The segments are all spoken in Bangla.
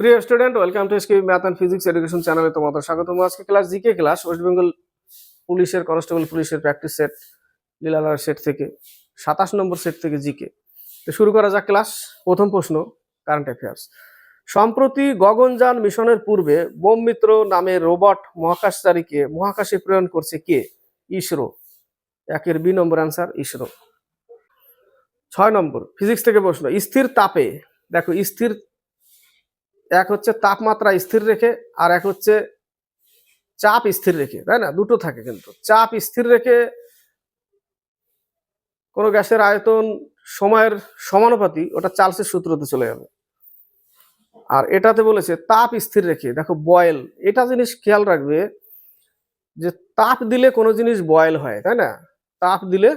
প্রিয় student welcome to SK math and physics education চ্যানেলে তোমাদের স্বাগতম। আজকে class GK class West Bengal পুলিশের কনস্টেবল পুলিশের প্র্যাকটিস সেট লীলালার সেট থেকে সাতাশ নম্বর সেট থেকে জিকে তো শুরু করা যাক ক্লাস প্রথম প্রশ্ন কারেন্ট অ্যাফেয়ার্স সম্প্রতি গগনযান মিশনের পূর্বে বোম মিত্র নামে রোবট মহাকাশচারীকে মহাকাশে প্রেরণ করছে কে? ইসরো। একের বি নম্বর অ্যান্সার ইসরো। ছয় নম্বর ফিজিক্স থেকে প্রশ্ন, স্থির তাপে, দেখো, স্থির এক হচ্ছে তাপমাত্রা স্থির রেখে আর এক হচ্ছে চাপ স্থির রেখে, তাই না? দুটো থাকে কিন্তু। চাপ স্থির রেখে কোনো গ্যাসের আয়তন সময়ের সমানুপাতি ওটা চার্লসের সূত্রতে চলে যাবে। আর এটাতে বলেছে তাপ স্থির রেখে, দেখো বয়েল, এটা জিনিস খেয়াল রাখবে যে তাপ দিলে কোনো জিনিস বয়েল হয়, তাই না? তাপ দিলে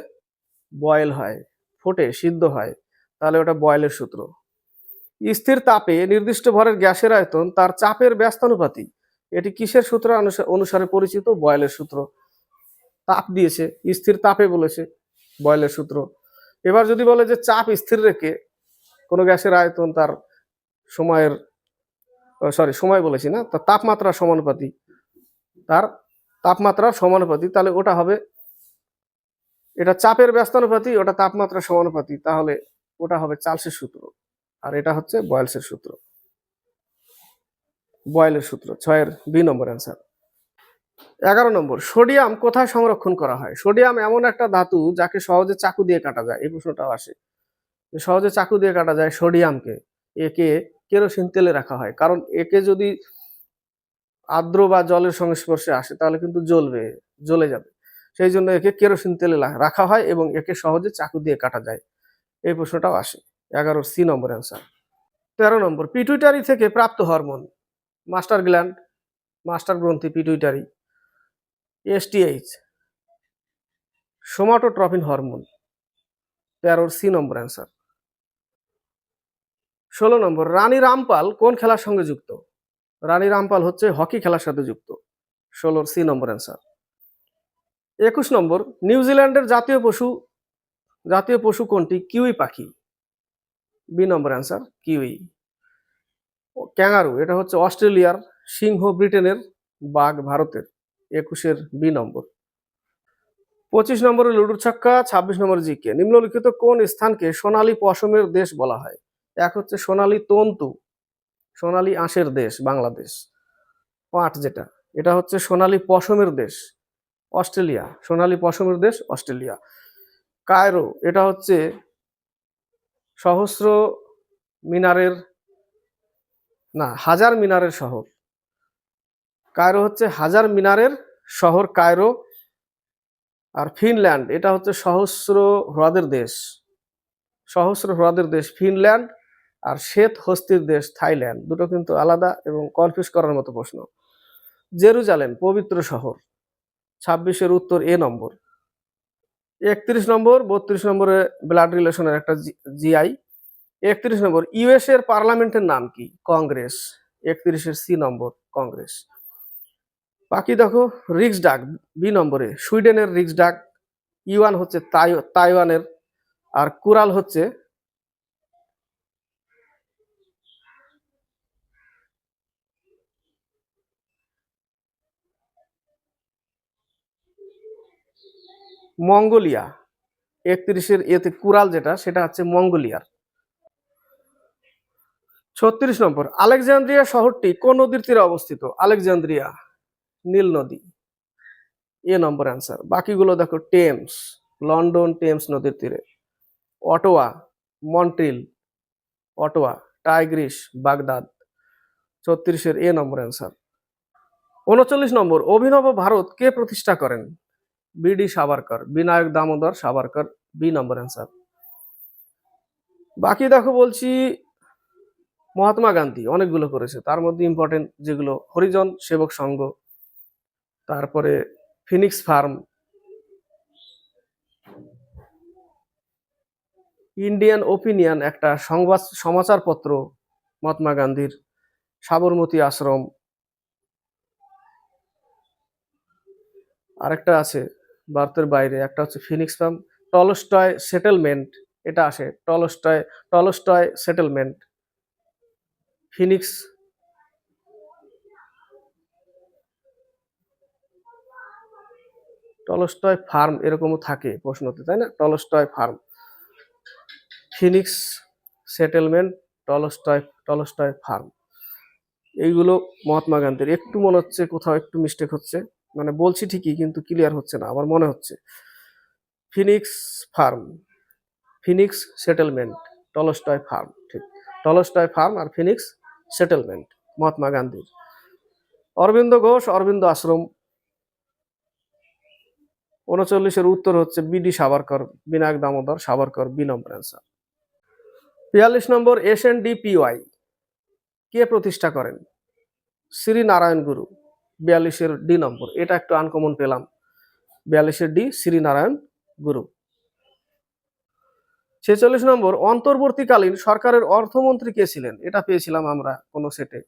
বয়েল হয়, ফোটে, সিদ্ধ হয়, তাহলে ওটা বয়েলের সূত্র। স্থির তাপে নির্দিষ্ট ভরের গ্যাসের আয়তন তার চাপের ব্যস্তানুপাতি এটি কিসের সূত্র অনুসা- অনুসারে পরিচিত? বয়েলের সূত্র। তাপ দিয়েছে, স্থির তাপে বলেছে, বয়েলের সূত্র। এবার যদি বলে যে চাপ স্থির রেখে কোনো গ্যাসের আয়তন তার সময়ের সরি সময় বলেছি না, তার তাপমাত্রার সমানুপাতি তার তাপমাত্রার সমানুপাতি তাহলে ওটা হবে, এটা চাপের ব্যস্তানুপাতি ওটা তাপমাত্রার সমানুপাতি তাহলে ওটা হবে চার্লসের সূত্র। আর এটা হচ্ছে বয়েলসের সূত্র। বয়েলের সূত্র, ছয়ের দুই নম্বর অ্যান্সার এগারো নম্বর, সোডিয়াম কোথায় সংরক্ষণ করা হয়? সোডিয়াম এমন একটা ধাতু যাকে সহজে চাকু দিয়ে কাটা যায়। এই প্রশ্নটাও আসে। সহজে চাকু দিয়ে কাটা যায় সোডিয়ামকে, একে কেরোসিন তেলে রাখা হয়। কারণ একে যদি আর্দ্র বা জলের সংস্পর্শে আসে, তাহলে কিন্তু জ্বলবে, জ্বলে যাবে। সেই জন্য একে কেরোসিন তেলে রাখা হয় এবং একে সহজে চাকু দিয়ে কাটা যায়। এই প্রশ্নটাও আসে। এগারোর সি নম্বর অ্যান্সার তেরো নম্বর পিটুইটারি থেকে প্রাপ্ত হরমোন মাস্টার গ্ল্যান্ড মাস্টার গ্রন্থি পিটুইটারি এসটিএইচ সোমাটোট্রপিন হরমোন তেরোর সি নম্বর অ্যান্সার ষোলো নম্বর, রানী রামপাল কোন খেলার সঙ্গে যুক্ত? রানী রামপাল হচ্ছে হকি খেলার সাথে যুক্ত। ষোলোর সি নম্বর অ্যান্সার একুশ নম্বর, নিউজিল্যান্ডের জাতীয় পশু জাতীয় পশু কোনটি? কিউই পাখি। B number answer kiwi. Kangaroo, এটা হচ্ছে অস্ট্রেলিয়ার সিংহ ব্রিটেনের বাঘ ভারতের একুশের বি নম্বর। পঁচিশ নম্বরে লুডুর ছক্কা, ছাব্বিশ নম্বর জিকে। নিম্নলিখিত কোন স্থানকে সোনালী পশমের দেশ বলা হয়? এক হচ্ছে সোনালী তন্তু, সোনালী আঁশের দেশ, বাংলাদেশ। পাট যেটা, এটা হচ্ছে সোনালী পশমের দেশ, অস্ট্রেলিয়া, সোনালী পশমের দেশ, অস্ট্রেলিয়া। কায়রো, এটা হচ্ছে সহস্র মিনারের, না, হাজার মিনারের শহর। কায়রো হচ্ছে হাজার মিনারের শহর কায়রো আর ফিনল্যান্ড, এটা হচ্ছে সহস্র হ্রদের দেশ। সহস্র হ্রদের দেশ ফিনল্যান্ড আর শ্বেত হস্তির দেশ থাইল্যান্ড, দুটো কিন্তু আলাদা এবং কনফিউজ করার মতো প্রশ্ন। জেরুজালেম, পবিত্র শহর। ছাব্বিশের উত্তর এ নম্বর। একত্রিশ নম্বর, বত্রিশ নম্বরে ব্লাড রিলেশনের একটা জিআই একত্রিশ নম্বর ইউএস এর পার্লামেন্টের নাম কি? কংগ্রেস একত্রিশের সি নম্বর কংগ্রেস বাকি দেখো রিক্স ডাক বি নম্বরে সুইডেনের রিক্স ডাক ইউয়ান হচ্ছে তাই- তাইওয়ানের আর কুরাল হচ্ছে মঙ্গোলিয়া, একত্রিশের এতে কুরাল যেটা, সেটা হচ্ছে মঙ্গোলিয়ার। ছত্রিশ নম্বর, আলেকজান্দ্রিয়া শহরটি কোন নদীর তীরে অবস্থিত? আলেকজান্দ্রিয়া, নীল নদী। এ নম্বর অ্যান্সার বাকিগুলো দেখো, টেমস, লন্ডন টেমস নদীর তীরে। Ottawa, Montreal, Ottawa, Tigris, Baghdad. ছত্রিশের A নম্বর অ্যান্সার উনচল্লিশ নম্বর, অভিনব ভারত কে প্রতিষ্ঠা করেন? V D Savarkar Vinayak Damodar Savarkar B নম্বর অ্যান্সার বাকি দেখো বলছি মহাত্মা গান্ধী, অনেকগুলো করেছে। তার মধ্যে ইম্পর্টেন্ট যেগুলো হরিজন সেবক সংঘ, তারপরে ফিনিক্স ফার্ম, ইন্ডিয়ান ওপিনিয়ন একটা সংবাদ সমাচারপত্র মহাত্মা গান্ধীর, সাবরমতী আশ্রম। আরেকটা আছে ভারতের বাইরে। একটা হচ্ছে ফিনিক্স ফার্ম টলস্টয় সেটেলমেন্ট এটা আসে। Tolstoy Tolstoy settlement Phoenix Tolstoy farm এরকমও থাকে প্রশ্নতে, তাই না? Tolstoy farm Phoenix settlement Tolstoy Tolstoy farm এইগুলো মহাত্মা গান্ধীর। একটু মনে হচ্ছে, কোথাও একটু মিস্টেক হচ্ছে। মানে বলছি ঠিকই, কিন্তু ক্লিয়ার হচ্ছে না, আমার মনে হচ্ছে। Phoenix farm Phoenix settlement Tolstoy farm ঠিক। টলস্টয় ফার্ম আর ফিনিক্স সেটেলমেন্ট মহাত্মা গান্ধীর অরবিন্দ ঘোষ, অরবিন্দ আশ্রম। উনচল্লিশের উত্তর হচ্ছে বিডি সাভারকর, বিনায়ক দামোদর সাভারকর বি নম্বর অ্যান্সার বিয়াল্লিশ নম্বর এস এন ডি কে প্রতিষ্ঠা করেন? শ্রী নারায়ণ গুরু। বিয়াল্লিশের ডি নম্বর, এটা একটু আনকমন পেলাম। বিয়াল্লিশের ডি শ্রী নারায়ণ গুরু। ছেচল্লিশ নম্বর, অন্তর্বর্তীকালীন সরকারের অর্থমন্ত্রী কে ছিলেন? এটা পেয়েছিলাম আমরা কোনো সেটে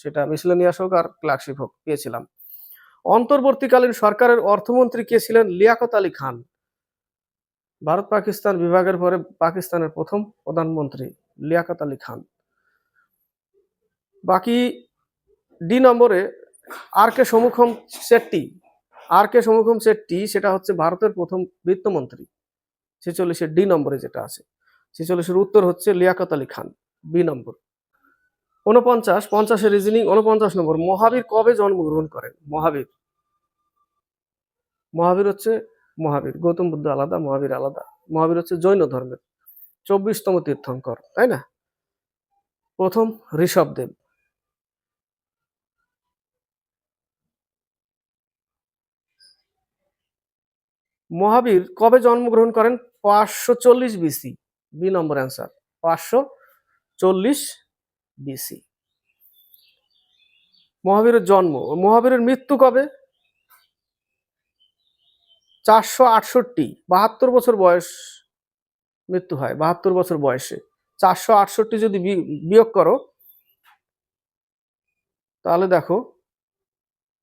সেটা মিসলেনিয়াস হোক আর ক্লার্কশিপ হোক, পেয়েছিলাম। অন্তর্বর্তীকালীন সরকারের অর্থমন্ত্রী কে ছিলেন? লিয়াকত আলী খান। ভারত পাকিস্তান বিভাগের পরে পাকিস্তানের প্রথম প্রধানমন্ত্রী লিয়াকত আলী খান। বাকি ডি নম্বরে আর কে সমুখম শেট্টি? আর কে সমুখম শেট্টি? সেটা হচ্ছে ভারতের প্রথম বিত্তমন্ত্রী। ছেচল্লিশের ডি নম্বরে যেটা আছে। ছেচল্লিশের উত্তর হচ্ছে লিয়াকত আলী খান, বি নম্বর। উনপঞ্চাশ পঞ্চাশের রিজনিং উনপঞ্চাশ নম্বর, মহাবীর কবে জন্মগ্রহণ করেন? মহাবীর। মহাবীর হচ্ছে মহাবীর, গৌতম বুদ্ধ আলাদা, মহাবীর আলাদা। মহাবীর হচ্ছে জৈন ধর্মের। চব্বিশতম তীর্থঙ্কর, তাই না? প্রথম ঋষভদেব মহাবীর কবে জন্মগ্রহণ করেন? পাঁচশো চল্লিশ বিসি বি নম্বর অ্যান্সার পাঁচশো চল্লিশ বিসি মহাবীরের জন্ম, মহাবীরের মৃত্যু কবে? চারশো আটষট্টি, বাহাত্তর বছর বয়স মৃত্যু হয়, বাহাত্তর বছর বয়সে। চারশো আটষট্টি যদি বিয়োগ করো, তাহলে দেখো,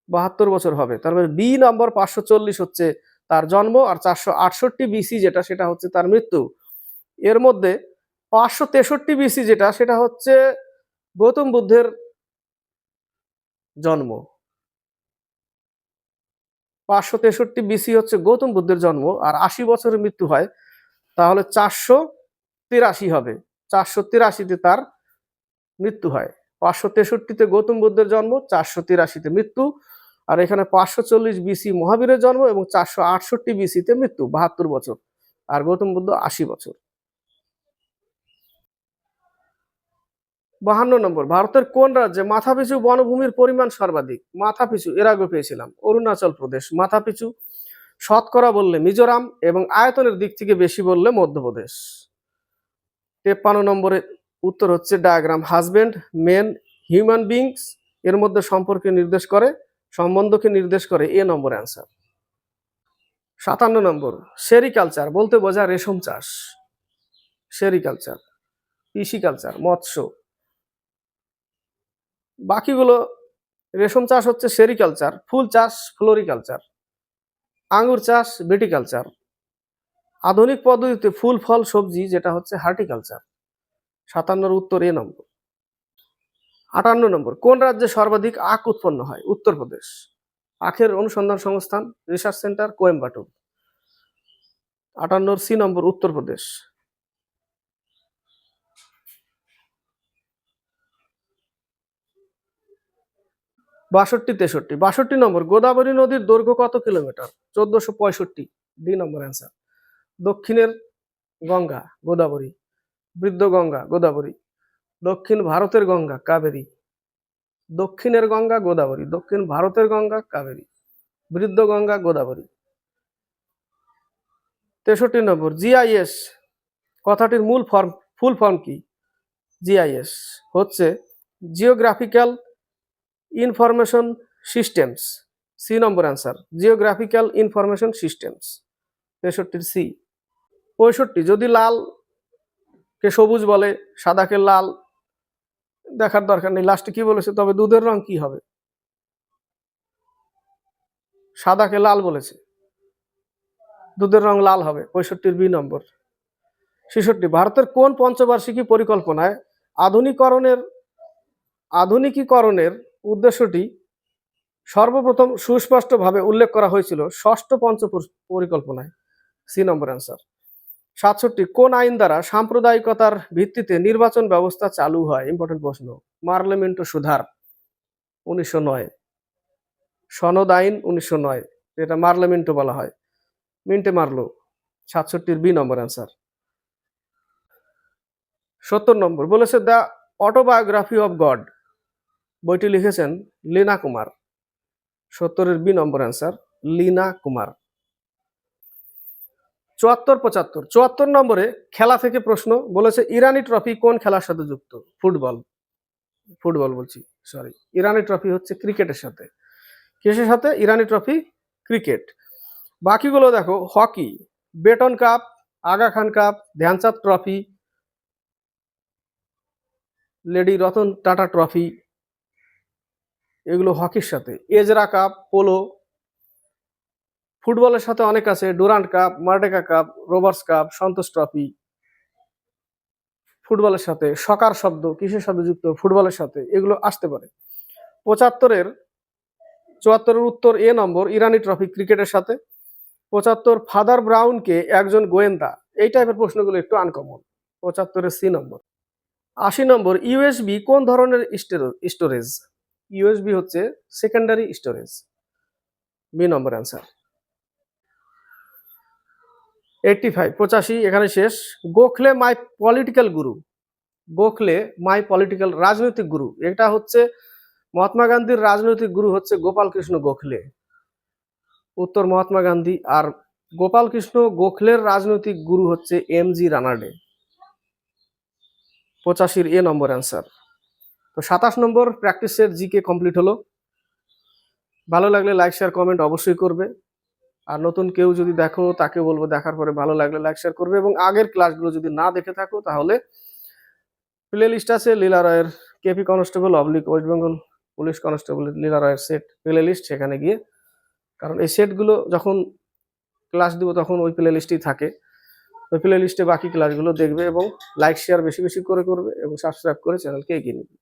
বাহাত্তর বছর হবে। তার মানে বি নম্বর পাঁচশো চল্লিশ হচ্ছে তার জন্ম আর চারশো আটষট্টি বিসি যেটা, সেটা হচ্ছে তার মৃত্যু। এর মধ্যে পাঁচশো তেষট্টি বিসি যেটা, সেটা হচ্ছে গৌতম বুদ্ধের জন্ম। পাঁচশো তেষট্টি বিসি হচ্ছে গৌতম বুদ্ধের জন্ম আর আশি বছরের মৃত্যু হয়, তাহলে চারশো তিরাশি হবে। চারশো তিরাশিতে তার মৃত্যু হয়। পাঁচশো তেষট্টিতে গৌতম বুদ্ধের জন্ম, চারশো তিরাশিতে মৃত্যু। আর এখানে পাঁচশো চল্লিশ বিসি মহাবীরের জন্ম এবং চারশো আটষট্টি বিসিতে মৃত্যু, বাহাত্তর বছর। আর গৌতম বুদ্ধ আশি বছর। বাহান্ন নম্বর, ভারতের কোন রাজ্যে মাথাপিছু বনভূমির পরিমাণ সর্বাধিক? মাথাপিছু, এর আগে পেয়েছিলাম। অরুণাচল প্রদেশ। মাথাপিছু, শতকরা বললে মিজোরাম এবং আয়তনের দিক থেকে বেশি বললে মধ্যপ্রদেশ। তেপ্পান্ন নম্বরে উত্তর হচ্ছে diagram. Husband, men, human beings, এর মধ্যে সম্পর্কে নির্দেশ করে। সম্বন্ধকে নির্দেশ করে এ নম্বর অ্যান্সার সাতান্ন নম্বর, সেরিকালচার বলতে বোঝা রেশম চাষ। সেরিকালচার, কৃষিকালচার, মৎস্য। বাকিগুলো, রেশম চাষ হচ্ছে সেরিকালচার, ফুল চাষ, ফ্লোরিকালচার। আঙুর চাষ, ভিটিকালচার। আধুনিক পদ্ধতিতে ফুল, ফল, সবজি, যেটা হচ্ছে হার্টিকালচার। সাতান্নর উত্তর এ নম্বর। আটান্ন নম্বর, কোন রাজ্যে সর্বাধিক আখ উৎপন্ন হয়? উত্তরপ্রদেশ। আখের অনুসন্ধান সংস্থান, রিসার্চ সেন্টার, কোয়েম্বাটুর। আটান্নর সি নম্বর, উত্তরপ্রদেশ। বাষট্টি, তেষট্টি। বাষট্টি নম্বর, গোদাবরী নদীর দৈর্ঘ্য কত কিলোমিটার? চোদ্দশো পঁয়ষট্টি। D number answer. দক্ষিণের গঙ্গা, গোদাবরী। বৃদ্ধ গঙ্গা, গোদাবরী। দক্ষিণ ভারতের গঙ্গা, কাবেরী। দক্ষিণের গঙ্গা, গোদাবরী। দক্ষিণ ভারতের গঙ্গা, কাবেরী। বৃদ্ধ গঙ্গা, গোদাবরী। তেষট্টি নম্বর জিআইএস কথাটির মূল ফর্ম, ফুল ফর্ম কি? জিআইএস হচ্ছে geographical information systems C number answer geographical information systems তেষট্টির C পঁয়ষট্টি, যদি লাল কে সবুজ বলে, সাদাকে লাল দেখার দরকার নেই। লাস্টে কি বলেছে? তবে দুধের রং কি হবে? সাদাকে লাল বলেছে। দুধের রং লাল হবে, পঁয়ষট্টির বি নম্বর। ছেষট্টি, ভারতের কোন পঞ্চবার্ষিকী পরিকল্পনায় আধুনিকরণের, আধুনিকীকরণের উদ্দেশ্যটি সর্বপ্রথম সুস্পষ্টভাবে উল্লেখ করা হয়েছিল ষষ্ঠ পঞ্চ পরিকল্পনায়? C number answer. সাতষট্টি, কোন আইন দ্বারা সাম্প্রদায়িকতার ভিত্তিতে নির্বাচন ব্যবস্থা চালু হয়? ইম্পর্টেন্ট প্রশ্ন। মার্লেমেন্টো সুধার, উনিশশো নয়। সনদ আইন, উনিশশো নয়। যেটা মার্লেমেন্টো বলা হয়। মিন্টে মারলো। সাতষট্টির বি নম্বর অ্যান্সার সত্তর নম্বর। বলেছে, দ্য অটোবায়োগ্রাফি অফ গড। বইটি লিখেছেন লীনা কুমার। সত্তরের B number answer Leena Kumar. চুয়াত্তর, পঁচাত্তর। চুয়াত্তর নম্বরে খেলা থেকে প্রশ্ন, বলেছে, ইরানি ট্রফি কোন খেলার সাথে যুক্ত? ফুটবল। ফুটবল বলছি সরি ইরানি ট্রফি হচ্ছে ক্রিকেটের সাথে। কিসের সাথে? Irani trophy cricket. বাকিগুলো দেখো, hockey, Beighton cup, Aga Khan cup, Dhyan Chand trophy, lady Ratan Tata trophy, এগুলো হকির সাথে। এজরা কাপ, পোলো ফুটবলের সাথে অনেক আছে, Durand cup, Merdeka cup, Rovers cup, Santosh trophy. ফুটবলের সাথে, সকার শব্দ, কিসের সাথে যুক্ত? ফুটবলের সাথে, এগুলো আসতে পারে। পঁচাত্তরের, চুয়াত্তরের উত্তর এ নম্বর, ইরানি ট্রফি ক্রিকেটের সাথে। পঁচাত্তর, ফাদার ব্রাউনকে একজন গোয়েন্দা, এই টাইপের প্রশ্নগুলো একটু আনকমন পঁচাত্তরের সি নম্বর। আশি নম্বর ইউএসবি কোন ধরনের স্টোরেজ? ইউএসবি হচ্ছে secondary storage B number answer eighty five পঁচাশি, এখানে শেষ। গোখলে মাই পলিটিক্যাল গুরু গোখলে মাই পলিটিক্যাল রাজনৈতিক গুরু এটা হচ্ছে মহাত্মা গান্ধীর রাজনৈতিক গুরু হচ্ছে গোপাল কৃষ্ণ গোখলে। উত্তর মহাত্মা গান্ধী। আর গোপাল কৃষ্ণ গোখলের রাজনৈতিক গুরু হচ্ছে এম জি রানাডে। পঁচাশির এ নম্বর অ্যান্সার তো সাতাশ নম্বর প্র্যাকটিসের জিকে কমপ্লিট হলো। ভালো লাগলে লাইক শেয়ার কমেন্ট অবশ্যই করবে। আর নতুন কেউ যদি দেখো, তাকে বলব দেখার পরে ভালো লাগলে লাইক শেয়ার করবে এবং আগের ক্লাসগুলো যদি না দেখে থাকো, তাহলে প্লে লিস্ট আছে লীলা রায়ের KP constable oblique west Bengal police constable Leela রায়ের সেট প্লে লিস্ট সেখানে গিয়ে। কারণ এই সেটগুলো যখন ক্লাস দিব, তখন ওই প্লে লিস্টেই থাকে। ওই প্লে লিস্টে বাকি ক্লাসগুলো দেখবে এবং লাইক শেয়ার বেশি বেশি করে করবে এবং সাবস্ক্রাইব করে চ্যানেলকে এগিয়ে নেবে।